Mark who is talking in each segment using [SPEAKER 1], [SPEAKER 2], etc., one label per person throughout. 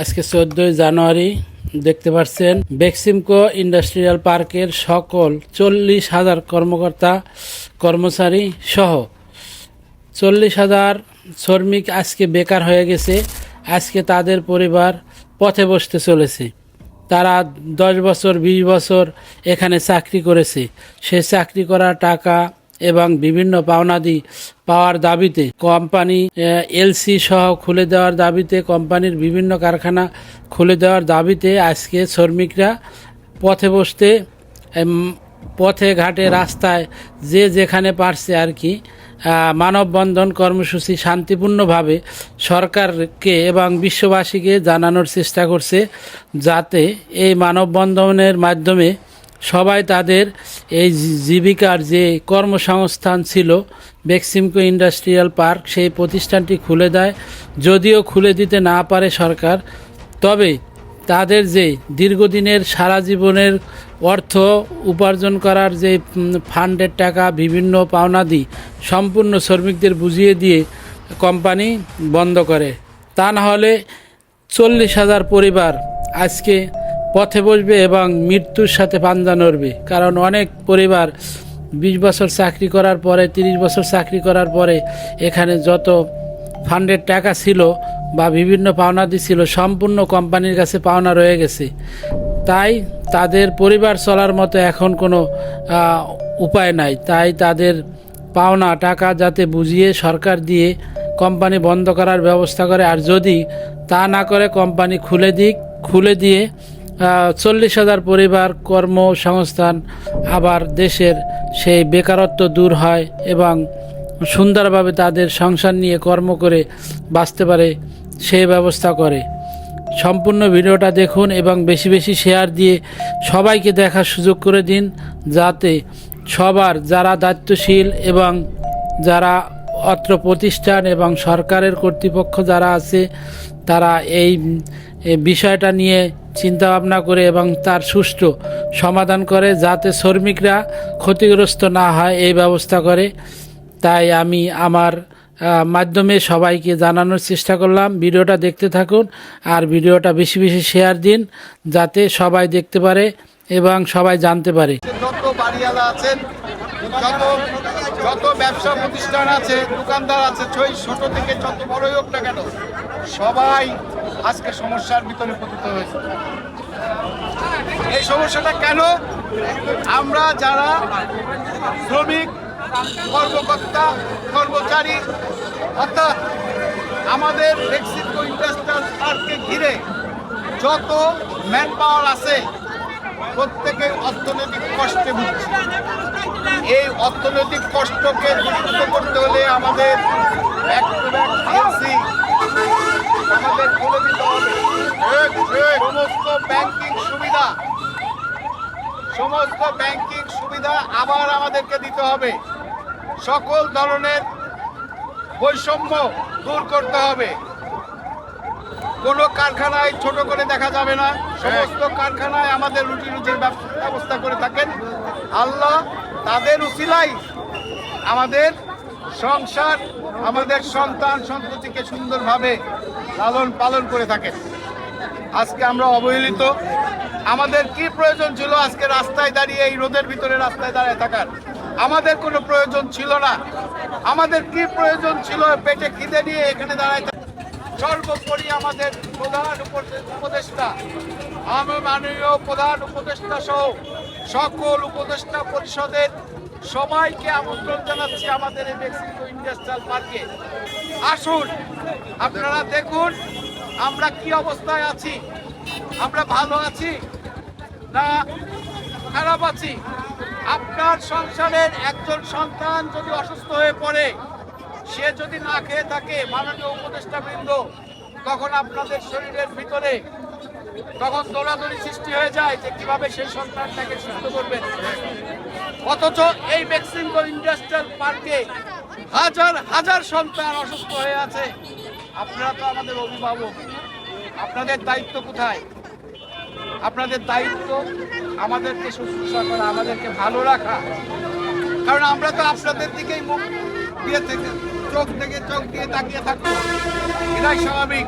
[SPEAKER 1] আজকে চোদ্দই জানুয়ারি দেখতে পাচ্ছেন বেক্সিমকো ইন্ডাস্ট্রিয়াল পার্কের সকল চল্লিশ হাজার কর্মকর্তা, কর্মচারী সহ চল্লিশ হাজার শ্রমিক আজকে বেকার হয়ে গেছে। আজকে তাদের পরিবার পথে বসতে চলেছে। তারা দশ বছর, বিশ বছর এখানে চাকরি করেছে। সে চাকরি করা টাকা এবং বিভিন্ন পাওনাদি পাওয়ার দাবিতে কোম্পানি এলসি সহ খুলে দেওয়ার দাবিতে কোম্পানির বিভিন্ন কারখানা খুলে দেওয়ার দাবিতে আজকে শ্রমিকরা পথে বসতে পথে ঘাটে রাস্তায় যে যেখানে পারছে আর কি মানববন্ধন কর্মসূচি শান্তিপূর্ণভাবে সরকারকে এবং বিশ্ববাসীকে জানানোর চেষ্টা করছে যাতে এই মানববন্ধনের মাধ্যমে সবাই তাদের এই জীবিকার যে কর্মসংস্থান ছিল, বেক্সিমকো ইন্ডাস্ট্রিয়াল পার্ক, সেই প্রতিষ্ঠানটি খুলে দেয়। যদিও খুলে দিতে না পারে সরকার, তবে তাদের যে দীর্ঘদিনের সারা জীবনের অর্থ উপার্জন করার যে ফান্ডের টাকা, বিভিন্ন পাওনাদি সম্পূর্ণ শ্রমিকদের বুঝিয়ে দিয়ে কোম্পানি বন্ধ করে। তা না হলে চল্লিশ হাজার পরিবার আজকে পথে বসবে এবং মৃত্যুর সাথে পাঞ্জা নড়বে। কারণ অনেক পরিবার বিশ বছর চাকরি করার পরে, তিরিশ বছর চাকরি করার পরে এখানে যত ফান্ডের টাকা ছিল বা বিভিন্ন পাওনা ছিল সম্পূর্ণ কোম্পানির কাছে পাওনা রয়ে গেছে। তাই তাদের পরিবার চলার মতো এখন কোনো উপায় নাই। তাই তাদের পাওনা, টাকা যাতে বুঝিয়ে সরকার দিয়ে কোম্পানি বন্ধ করার ব্যবস্থা করে। আর যদি তা না করে, কোম্পানি খুলে দিক, খুলে দিয়ে চল্লিশ হাজার পরিবার, কর্মসংস্থান আবার দেশের সেই বেকারত্ব দূর হয় এবং সুন্দরভাবে তাদের সংসার নিয়ে কর্ম করে বাঁচতে পারে, সেই ব্যবস্থা করে। সম্পূর্ণ ভিডিওটা দেখুন এবং বেশি বেশি শেয়ার দিয়ে সবাইকে দেখার সুযোগ করে দিন, যাতে সবার যারা দায়িত্বশীল এবং যারা অত্র প্রতিষ্ঠান এবং সরকারের কর্তৃপক্ষ যারা আছে, তারা এই বিষয়টা নিয়ে চিন্তা ভাবনা করে এবং তার সুষ্ঠু সমাধান করে যাতে শ্রমিকরা ক্ষতিগ্রস্ত না হয়, এই ব্যবস্থা করে। তাই আমি আমার মাধ্যমে সবাইকে জানানোর চেষ্টা করলাম। ভিডিওটা দেখতে থাকুন আর ভিডিওটা বেশি বেশি শেয়ার দিন যাতে সবাই দেখতে পারে এবং সবাই জানতে পারে।
[SPEAKER 2] যত ব্যবসা প্রতিষ্ঠান আছে, দোকানদার আছে ছোট থেকে যত বড়ই হোক না কেন, সবাই আজকে সমস্যার ভিতরে পতিত হয়েছে। এই সমস্যাটা কেন? আমরা যারা শ্রমিক, কর্মকর্তা, কর্মচারী, অর্থাৎ আমাদের মেক্সিকো ইন্ডাস্ট্রিয়াল পার্ককে ঘিরে যত ম্যান পাওয়ার আছে প্রত্যেকে অর্থনৈতিক কষ্টে ভুগছে। এই অর্থনৈতিক কষ্টকে দূরীভূত করতে হলে আমাদের to back PLC আমাদের খুলে দিতে হবে সমস্ত ব্যাংকিং সুবিধা সমস্ত ব্যাংকিং সুবিধা আবার আমাদেরকে দিতে হবে। সকল ধরনের বৈষম্য দূর করতে হবে। কোনো কারখানায় ছোট করে দেখা যাবে না। সমস্ত কারখানায় আমাদের রুটি ব্যব- ব্যবস্থা করে থাকেন। আল্লাহ তাদের উসিলাই আমাদের সংসার আমাদের সন্তান সন্ততিকে সুন্দরভাবে লালন পালন করে থাকেন। আজকে আমরা অবহেলিত। আমাদের কি প্রয়োজন ছিল? আজকে রাস্তায় দাঁড়িয়ে, এই রোদের ভিতরে রাস্তায় দাঁড়িয়ে থাকার। আমাদের কোনো প্রয়োজন ছিল না। আমাদের কি প্রয়োজন ছিল? পেটে খিদে নিয়ে এখানে দাঁড়ায় থাকা? সর্বোপরি আমাদের প্রধান উপদে- উপদেষ্টা, আমি মাননীয় প্রধান উপদেষ্টা সহ সকল উপদেষ্টা পরিষদের সবাইকে আমন্ত্রণ জানাচ্ছি আমাদের এই মেক্সিকো ইন্ডাস্ট্রিয়াল পার্কে। আসুন, আপনারা দেখুন, আমরা কি অবস্থায় আছি? আমরা ভালো আছি না খারাপ আছি? আপনার সংসারের একজন সন্তান যদি অসুস্থ হয়ে পড়ে, সে যদি না খেয়ে থাকে, মাননীয় উপদেষ্টা বৃন্দ তখন আপনাদের শরীরের ভিতরে তখন দৌড়াদৌড়ি সৃষ্টি হয়ে যায় যে কীভাবে সেই সন্তানটাকে সুস্থ করবেন অথচ এই মেক্সিমকো ইন্ডাস্ট্রিয়াল পার্কে হাজার হাজার সন্তান অসুস্থ হয়ে আছে। আপনারা তো আমাদের অভিভাবক। আপনাদের দায়িত্ব কোথায়? আপনাদের দায়িত্ব আমাদেরকে শুশ্রূষা করা, আমাদেরকে ভালো রাখা। কারণ আমরা তো আপনাদের দিকেই মুখ দিয়ে থেকে চোখ থেকে চোখ দিয়ে তাকিয়ে থাকব। এটাই স্বাভাবিক।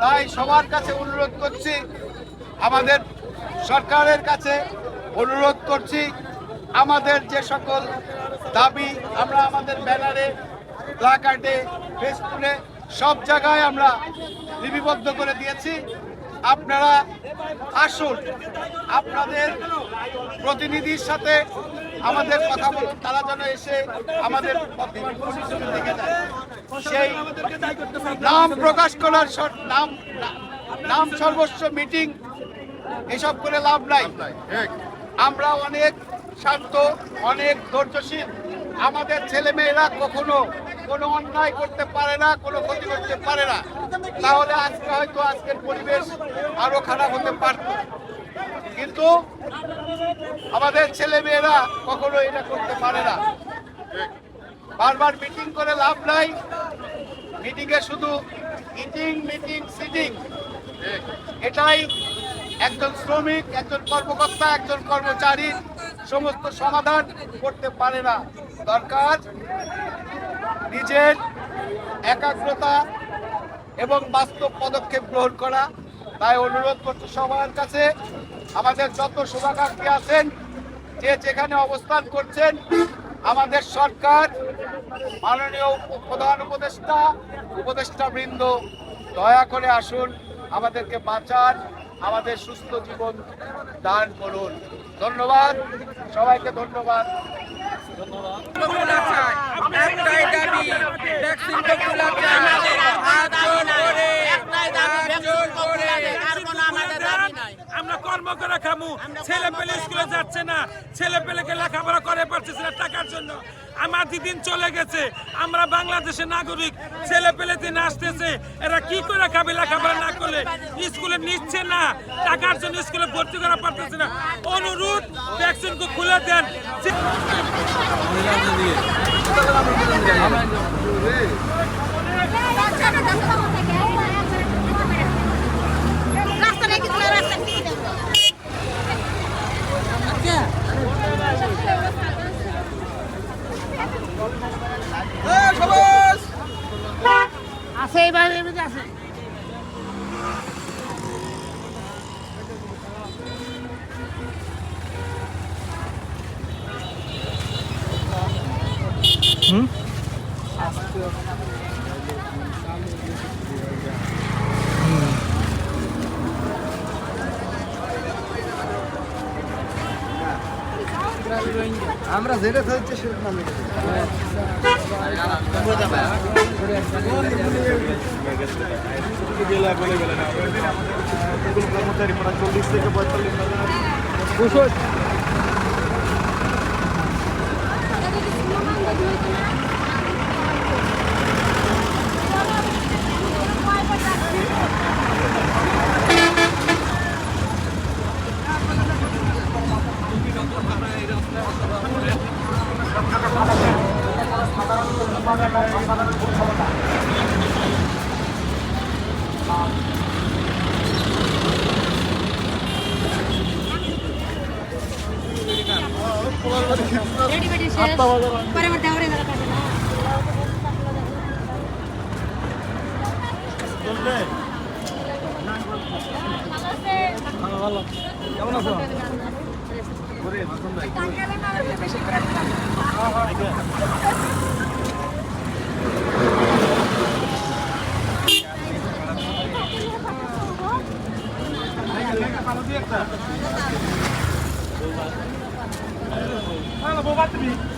[SPEAKER 2] তাই সবার কাছে অনুরোধ করছি, আমাদের সরকারের কাছে অনুরোধ করছি, আমাদের যে সকল দাবি আমরা আমাদের ব্যানারে, প্লাকার্ডে, ফেসবুকে সব জায়গায় আমরা লিপিবদ্ধ করে দিয়েছি। আপনারা আসুন, আপনাদের প্রতিনিধির সাথে আমাদের কথা বলুন, তারা যেন এসে আমাদের সেই নাম প্রকাশ করার নাম নাম সর্বস্ব মিটিং, এসব করে লাভ নাই। আমরা অনেক শান্ত, অনেক ধৈর্যশীল। আমাদের ছেলে মেয়েরা কখনো কোনো অন্যায় করতে পারে না, কোনো ক্ষতি করতে পারে না। তাহলে আজকে হয়তো আজকের পরিবেশ আরও খারাপ হতে পারত। কিন্তু আমাদের ছেলে মেয়েরা কখনো এটা করতে পারে না। বারবার মিটিং করে লাভ নাই। মিটিংয়ে শুধু ইটিং মিটিং, সিটিং। এটাই একজন শ্রমিক, একজন কর্মকর্তা, একজন কর্মচারী সমস্ত সমাধান করতে পারে না। দরকার নিজের একাগ্রতা এবং বাস্তব পদক্ষেপ গ্রহণ করা। তাই অনুরোধ করছি সবার কাছে, আমাদের যত শুভাকাঙ্ক্ষী আছেন, যে যেখানে অবস্থান করছেন, আমাদের সরকার, মাননীয় প্রধান উপদেষ্টা উপদেষ্টা বৃন্দ, দয়া করে আসুন, আমাদেরকে বাঁচান, আমাদের সুস্থ জীবন দান করুন। ধন্যবাদ, সবাইকে ধন্যবাদ।
[SPEAKER 3] চাই একটাই দাবি ভ্যাকসিন করে
[SPEAKER 4] আমরা কর্ম করে খামু। ছেলে পেলে স্কুলে যাচ্ছে না। ছেলে পেলেকে লেখাপড়া করে পারতেছে না টাকার জন্য। আমার দিদিন চলে গেছে। আমরা বাংলাদেশের নাগরিক। ছেলে পেলে দিন আসতেছে। এরা কি করে খাবে লেখাপড়া না করলে? স্কুলে নিচ্ছে না। টাকার জন্য স্কুলে ভর্তি করা পারতেছে না। অনুরোধ ভ্যাকসিনকে খুলে দেন।
[SPEAKER 5] রাস্তা
[SPEAKER 6] আমরা যেটা হচ্ছে কর্মচারী প্রায় চল্লিশ থেকে পঁয়তাল্লিশ
[SPEAKER 5] কেমন আছো করে মাসুম ভাই বেশি করে হ্যাঁ
[SPEAKER 6] হ্যাঁ Fala, vou bater.